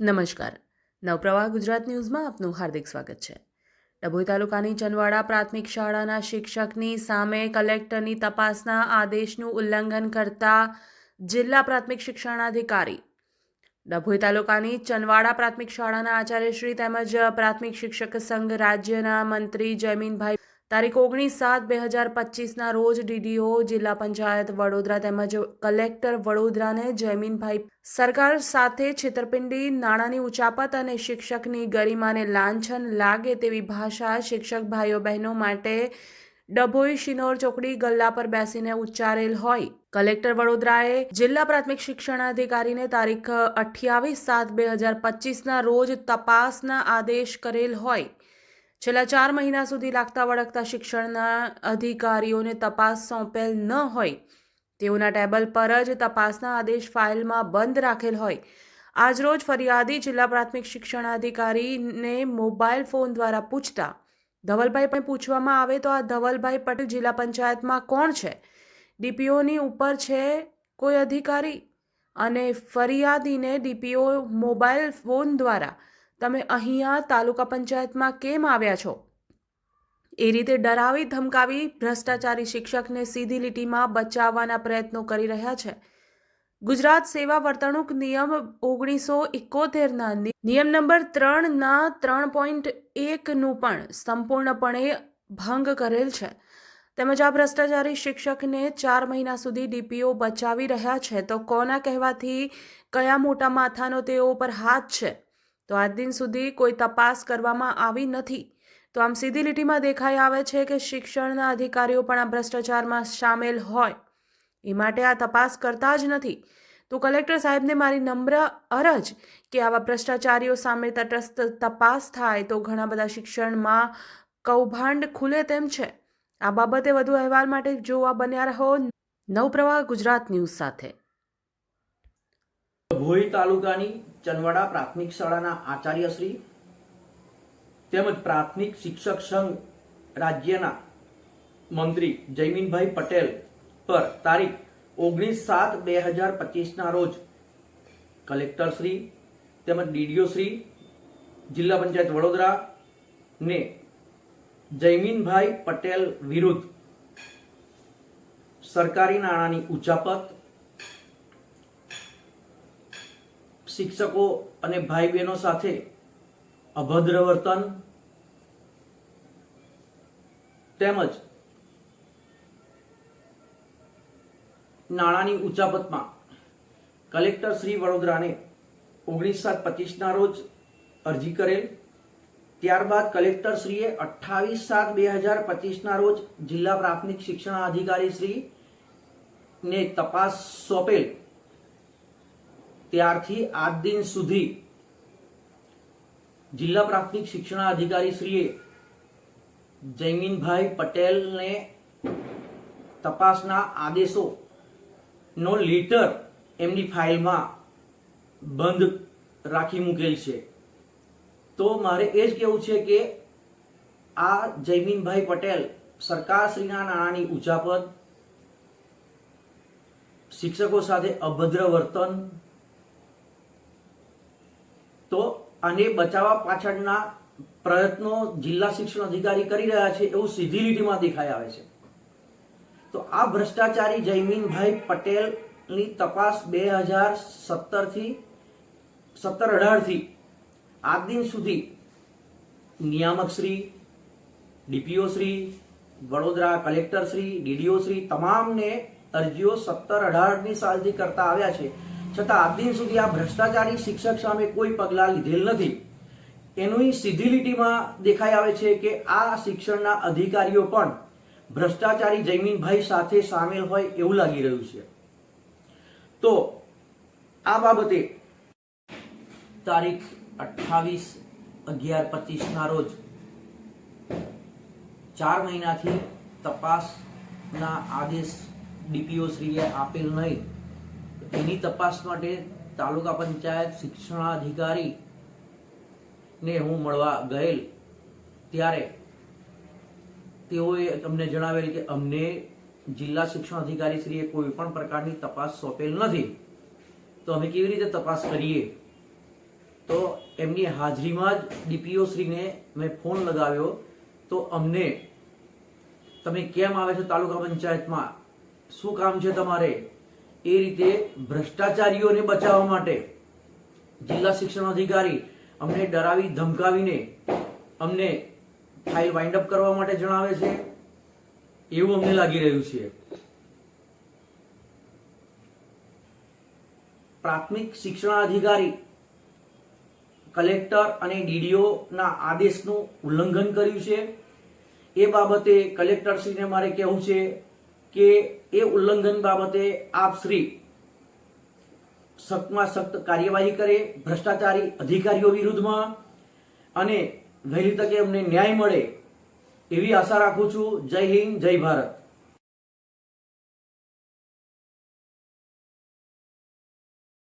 નમસ્કાર. નવપ્રવાહ ગુજરાત ન્યૂઝમાં આપનું હાર્દિક સ્વાગત છે. ડભોઈ તાલુકાની ચનવાડા પ્રાથમિક શાળાના શિક્ષકની સામે કલેક્ટરની તપાસના આદેશનું ઉલ્લંઘન કરતા જિલ્લા પ્રાથમિક શિક્ષણાધિકારી. ડભોઈ તાલુકાની ચનવાડા પ્રાથમિક શાળાના આચાર્યશ્રી તેમજ પ્રાથમિક શિક્ષક સંઘ રાજ્યના મંત્રી જયમીનભાઈ તારીખ ઓગણીસ સાત બે હજાર પચીસના રોજ ડીડીઓ જિલ્લા પંચાયત વડોદરા તેમજ કલેક્ટર વડોદરાને જયમીનભાઈ સરકાર સાથે છેતરપિંડી, નાણાંની ઉચાપત અને શિક્ષકની ગરિમાને લાંછન લાગે તેવી ભાષા શિક્ષક ભાઈઓ બહેનો માટે ડભોઈ શિનોર ચોકડી ગલ્લા પર બેસીને ઉચ્ચારેલ હોય. કલેક્ટર વડોદરાએ જિલ્લા પ્રાથમિક શિક્ષણાધિકારીને તારીખ અઠ્યાવીસ સાત બે હજાર પચીસના રોજ તપાસના આદેશ કરેલ હોય. છેલ્લા ચાર મહિના સુધી લાગતા વળગતા શિક્ષણના અધિકારીઓને તપાસ સોંપેલ ન હોય. તેઓના ટેબલ પર જ તપાસના આદેશ ફાઇલમાં બંધ રાખેલ હોય. આજરોજ ફરિયાદી જિલ્લા પ્રાથમિક શિક્ષણાધિકારીને મોબાઈલ ફોન દ્વારા પૂછતા, ધવલભાઈ પણ પૂછવામાં આવે તો આ ધવલભાઈ પટેલ જિલ્લા પંચાયતમાં કોણ છે? ડીપીઓની ઉપર છે કોઈ અધિકારી? અને ફરિયાદીને ડીપીઓ મોબાઈલ ફોન દ્વારા તમે અહીંયા તાલુકા પંચાયતમાં કેમ આવ્યા છો? એ રીતે ડરાવી, ધમકાવી ભ્રષ્ટાચારી શિક્ષકને સીધી લીટીમાં બચાવવાના પ્રયત્નો કરી રહ્યા છે. ગુજરાત સેવા વર્તણૂક નિયમ ઓગણીસો એકોતેરના નિયમ નંબર ત્રણના ત્રણ પોઈન્ટ એકનું પણ સંપૂર્ણપણે ભંગ કરેલ છે. તેમજ આ ભ્રષ્ટાચારી શિક્ષકને ચાર મહિના સુધી ડીપીઓ બચાવી રહ્યા છે. તો કોના કહેવાથી, કયા મોટા માથાનો તેઓ પર હાથ છે? તો આજ દિન સુધી કોઈ તપાસ કરવામાં આવી નથી. તો આમ સીધી લીટીમાં દેખાઈ આવે છે કે શિક્ષણના અધિકારીઓ પણ આ ભ્રષ્ટાચારમાં સામેલ હોય. એ માટે આ તપાસ કરતા જ નથી. તો કલેક્ટર સાહેબને મારી નમ્ર અરજ કે આવા ભ્રષ્ટાચારીઓ સામે તટસ્થ તપાસ થાય તો ઘણા બધા શિક્ષણમાં કૌભાંડ ખુલે તેમ છે. આ બાબતે વધુ અહેવાલ માટે જોવા બન્યા રહો. નવપ્રવાહ ગુજરાત ન્યૂઝ સાથે. ભોઈ તાલુકાની ચનવાડા પ્રાથમિક શાળાના આચાર્યશ્રી તેમજ પ્રાથમિક શિક્ષક સંઘ રાજ્યના મંત્રી જયમીનભાઈ પટેલ પર તારીખ ઓગણીસ સાત બે હજાર પચીસના રોજ કલેક્ટરશ્રી તેમજ ડીડીઓશ્રી, જિલ્લા પંચાયત વડોદરા ને જયમીનભાઈ પટેલ વિરુદ્ધ સરકારી નાણાંની ઉચાપત શિક્ષકો અને ભાઈ બહેનો સાથે અભદ્ર વર્તન તેમજ નાણાંની ઉચાપતમાં કલેક્ટર શ્રી વડોદરાને ઓગણીસ સાત પચીસના રોજ અરજી કરેલ. ત્યારબાદ કલેક્ટર શ્રીએ અઠ્ઠાવીસ સાત બે હજાર પચીસના રોજ જિલ્લા પ્રાથમિક શિક્ષણ અધિકારી શ્રી ને તપાસ સોંપેલ. ત્યારથી આજ દિન સુધી જિલ્લા પ્રાથમિક શિક્ષણ અધિકારી શ્રીએ જયમીનભાઈ પટેલને તપાસના આદેશો નો લેટર એમની ફાઇલમાં બંધ રાખી મૂકેલ છે. તો મારે એ જ કહેવું છે કે આ જયમીનભાઈ પટેલ સરકારશ્રીના નાણાંની ઉચાપત શિક્ષકો સાથે અભદ્ર વર્તન તો આને બચાવવા પાછળના પ્રયત્નો જિલ્લા શિક્ષણ અધિકારી કરી રહ્યા છે એવું સીધી લીટીમાં દેખાઈ આવે છે. તો આ ભ્રષ્ટાચારી જયમીનભાઈ પટેલની તપાસ બે હજાર સત્તરથી સત્તર અઢારથી આજ દિન સુધી નિયામક Shri, DPO Shri, Vadodara collector Shri, DDO Shri તમામને અરજીઓ સત્તર અઢારની સાલથી કરતા આવ્યા છે. છતાં આજ દિન સુધી આ ભ્રષ્ટાચારી શિક્ષક સામે કોઈ પગલાં લીધેલ નથી. એનું સીધી લીટીમાં દેખાઈ આવે છે કે આ શિક્ષણના અધિકારીઓ પણ ભ્રષ્ટાચારી જયમીનભાઈ સાથે સામેલ હોય એવું લાગી રહ્યું છે. તો આ બાબતે તારીખ અઠ્ઠાવીસ અગિયાર પચીસના રોજ ચાર મહિનાથી તપાસના આદેશ ડીપીઓ શ્રીએ આપેલ નહીં. એની તપાસ માટે તાલુકા પંચાયત શિક્ષણાધિકારી ને હું મળવા ગયેલ. ત્યારે તેઓએ અમને જણાવેલ કે અમને જિલ્લા શિક્ષણ અધિકારી શ્રીએ કોઈ પણ પ્રકારની તપાસ સોંપેલ નથી. તો અમે કેવી રીતે તપાસ કરીએ? તો એમની હાજરીમાં જ ડીપીઓ શ્રીને મેં ફોન લગાવ્યો. તો અમને, તમે કેમ આવે છો તાલુકા પંચાયતમાં? શું કામ છે તમારે? એ રીતે ભ્રષ્ટાચારીઓને બચાવવા માટે જિલ્લા શિક્ષણ અધિકારી અમને ડરાવી, ધમકાવીને અમને ફાઇલ વાઇન્ડ અપ કરવા માટે જણાવે છે. એવું અમને લાગી રહ્યું છે. પ્રાથમિક શિક્ષણ અધિકારી, કલેક્ટર અને ડીડીઓ ના આદેશનું ઉલ્લંઘન કર્યું છે. એ બાબતે કલેક્ટરશ્રીને મારે કહેવું છે કે એ ઉલ્લંઘન બાબતે આપ શ્રી સખ્તમાં સખ્ત કાર્યવાહી કરે, ભ્રષ્ટાચારી અધિકારીઓ વિરુદ્ધમાં અને વહેલી તકે અમને ન્યાય મળે એવી આશા રાખું છું. જય હિન્દ, જય ભારત.